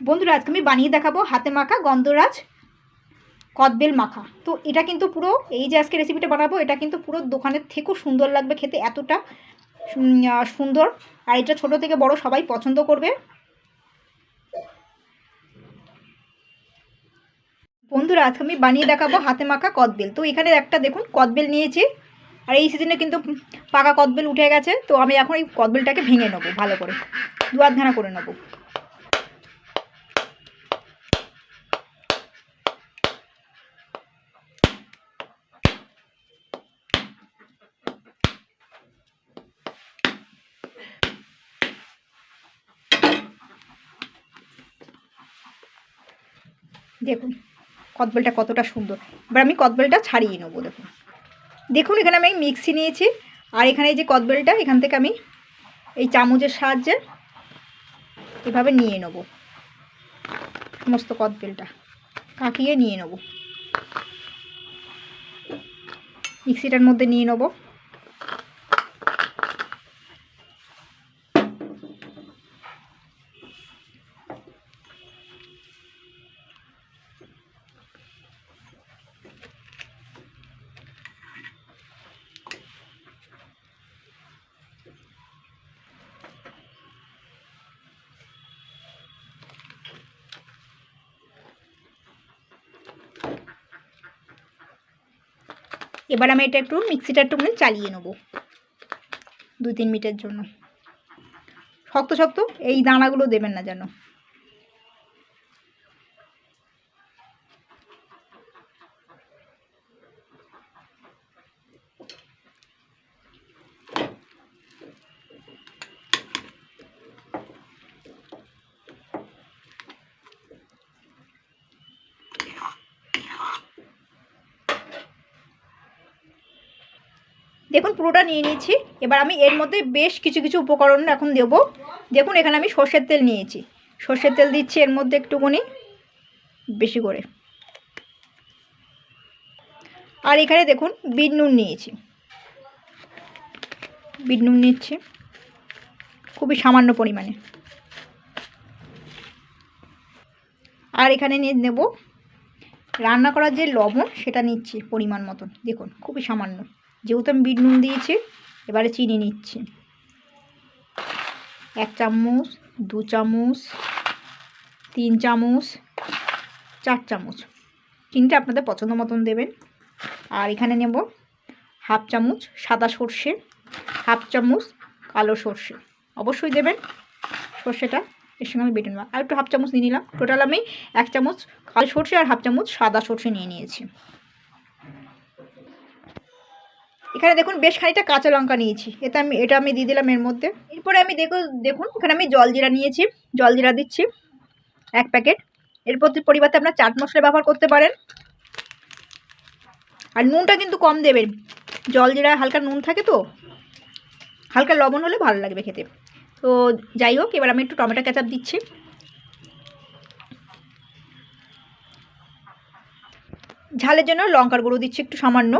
বন্ধুরা, আজকে আমি বানিয়ে দেখাবো হাতে মাখা গন্ধরাজ কদবেল মাখা। তো এটা কিন্তু পুরো, এই যে আজকে রেসিপিটা বানাবো, এটা কিন্তু পুরো দোকানের থেকেও সুন্দর লাগবে খেতে, এতটা সুন্দর। আর এটা ছোট থেকে বড় সবাই পছন্দ করবে। বন্ধুরা, আজকে আমি বানিয়ে দেখাবো হাতে মাখা কদবেল। তো এখানে একটা দেখুন, কদবেল নিয়েছি। আর এই সিজনে কিন্তু পাকা কদবেল উঠে গেছে। তো আমি এখন এই কদবেলটাকে ভেঙে নেব, ভালো করে। দু আধখানা করে নেব। দেখুন, কদবেলটা কতটা সুন্দর। এবার আমি কদবেলটা ছাড়িয়ে নেব, দেখুন। দেখুন, এখানে আমি মিক্সি নিয়েছি। আর এখানে এই যে কদবেলটা, এখান থেকে আমি এই চামচের সাহায্যে এভাবে নিয়ে নেব। সমস্ত কদবেলটা কাকিয়ে নিয়ে নেব। মিক্সিটার মধ্যে নিয়ে নেব। এবার আমি এটা একটু মিক্সিটা একটুখানি চালিয়ে নেব। দু তিন মিনিটের জন্য। শক্ত শক্ত, এই দানাগুলো দেবেন না যেন। দেখুন, পুরোটা নিয়ে নিয়েছি। এবার আমি এর মধ্যে বেশ কিছু কিছু উপকরণ এখন দেব। দেখুন, এখানে আমি সর্ষের তেল নিয়েছি। সর্ষের তেল দিচ্ছি এর মধ্যে একটুখানি, বেশি করে। আর এখানে দেখুন, বিট নুন নিয়েছি। বিট নুন নিচ্ছি, খুবই সামান্য পরিমাণে। আর এখানে নিয়ে নেব, রান্না করার যে লবণ, সেটা নিচ্ছি পরিমাণ মতন। দেখুন, খুবই সামান্য। যেহেতু আমি বিট নুন দিয়েছি, এবারে চিনি নিচ্ছি। এক চামচ, দু চামচ, তিন চামচ, চার চামচ। চিনিটা আপনাদের পছন্দ মতন দেবেন। আর এখানে নেব হাফ চামচ সাদা সর্ষে, হাফ চামচ কালো সর্ষে। অবশ্যই দেবেন সর্ষেটা, এর সঙ্গে আমি বেটে নেব। আর একটু হাফ চামচ নিয়ে নিলাম। টোটাল আমি এক চামচ কালো সর্ষে আর হাফ চামচ সাদা সর্ষে নিয়ে নিয়েছি। এখানে দেখুন বেশ খানিকটা কাঁচা লঙ্কা নিয়েছি। এটা আমি এটা আমি দিয়ে দিলাম এর মধ্যে। এরপরে আমি দেখো দেখুন, এখানে আমি জলজিরা নিয়েছি। জলজিরা দিচ্ছি এক প্যাকেট। এর পরিবর্তে আপনার চাট মশলা ব্যবহার করতে পারেন। আর নুনটা কিন্তু কম দেবেন জলজিরায় হালকা নুন থাকে তো। হালকা লবণ হলে ভালো লাগবে খেতে। তো যাই হোক, এবার আমি একটু টমেটো কেচাপ দিচ্ছি। ঝালের জন্য লঙ্কার গুঁড়ো দিচ্ছি একটু সামান্য।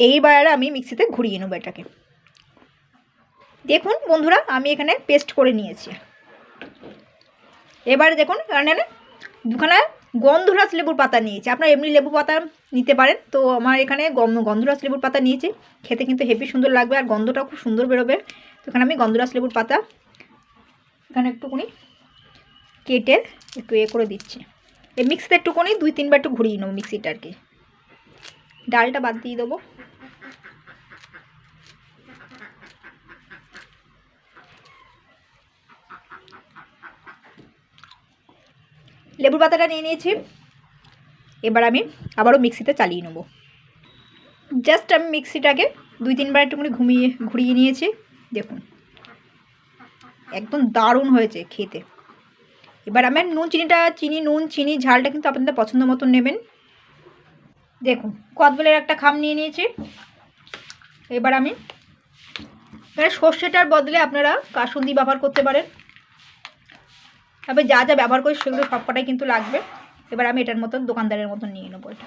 এইবার আমি মিক্সিতে ঘুরিয়ে নেব এটাকে। দেখুন বন্ধুরা, আমি এখানে পেস্ট করে নিয়েছি। এবারে দেখুন, এখানে দুখানা গন্ধরাজ লেবুর পাতা নিয়েছি। আপনার এমনি লেবু পাতা নিতে পারেন, তো আমার এখানে গন্ধরাজ লেবুর পাতা নিয়েছি। খেতে কিন্তু হেভি সুন্দর লাগবে আর গন্ধটাও খুব সুন্দর বেরোবে। তো এখানে আমি গন্ধরাজ লেবুর পাতা এখানে একটুকুনি কেটে একটু এ করে দিচ্ছি। এই মিক্সিতে একটুকুনি দুই তিনবার একটু ঘুরিয়ে নেব মিক্সিটা আর কি ডালটা বাদ দিয়ে দেবো। লেবুর পাতাটা নিয়ে নিয়েছি। এবার আমি আবারও মিক্সিতে চালিয়ে নেব। জাস্ট আমি মিক্সিটাকে দুই তিনবার একটুখানি ঘুমিয়ে, ঘুরিয়ে নিয়েছি। দেখুন, একদম দারুণ হয়েছে খেতে। এবার আমার নুন, চিনিটা, চিনি, নুন, চিনি, ঝালটা কিন্তু আপনাদের পছন্দ মতন নেবেন। দেখুন, কদবেলের একটা খাম নিয়ে নিয়েছি। এবার আমি এবার সর্ষেটার বদলে আপনারা কাসুন্দি ব্যবহার করতে পারেন। তবে যা যা ব্যবহার করি সেগুলো সবকটাই কিন্তু লাগবে। এবার আমি এটার মতন দোকানদারের মতন নিয়ে নেব এটা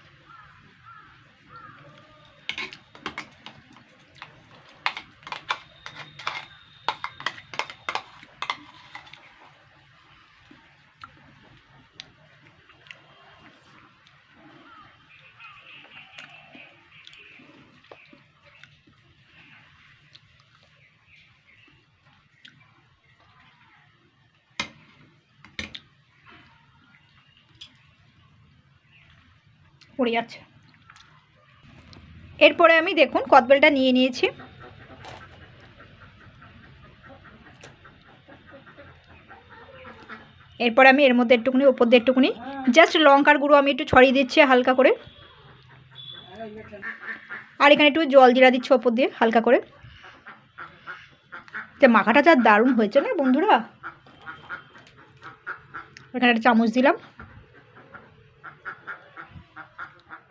পড়ে যাচ্ছে। এরপরে আমি দেখুন কদবেলটা নিয়ে নিয়েছি। এরপর আমি এর মধ্যে একটুকুনি ওপর দিয়ে একটুখানি জাস্ট লঙ্কার গুঁড়ো আমি একটু ছড়িয়ে দিচ্ছি হালকা করে। আর এখানে একটু জল জিরা দিচ্ছি ওপর দিয়ে হালকা করে। তো মাখাটা যা দারুণ হয়েছে না বন্ধুরা? এখানে একটা চামচ দিলাম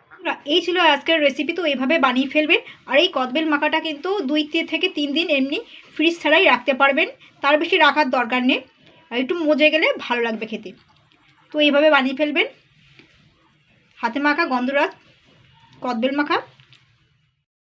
বন্ধুরা, এই ছিল আজকের রেসিপি তো এইভাবে বানিয়ে ফেলবেন। আর এই কদবেল মাখাটা কিন্তু দুই থেকে তিন দিন এমনি ফ্রিজ ছাড়াই রাখতে পারবেন। তার বেশি রাখার দরকার নেই। আর একটু মজে গেলে ভালো লাগবে খেতে। তো এইভাবে বানিয়ে ফেলবেন। হাতে মাখা গন্ধরাজ, কদবেল মাখা।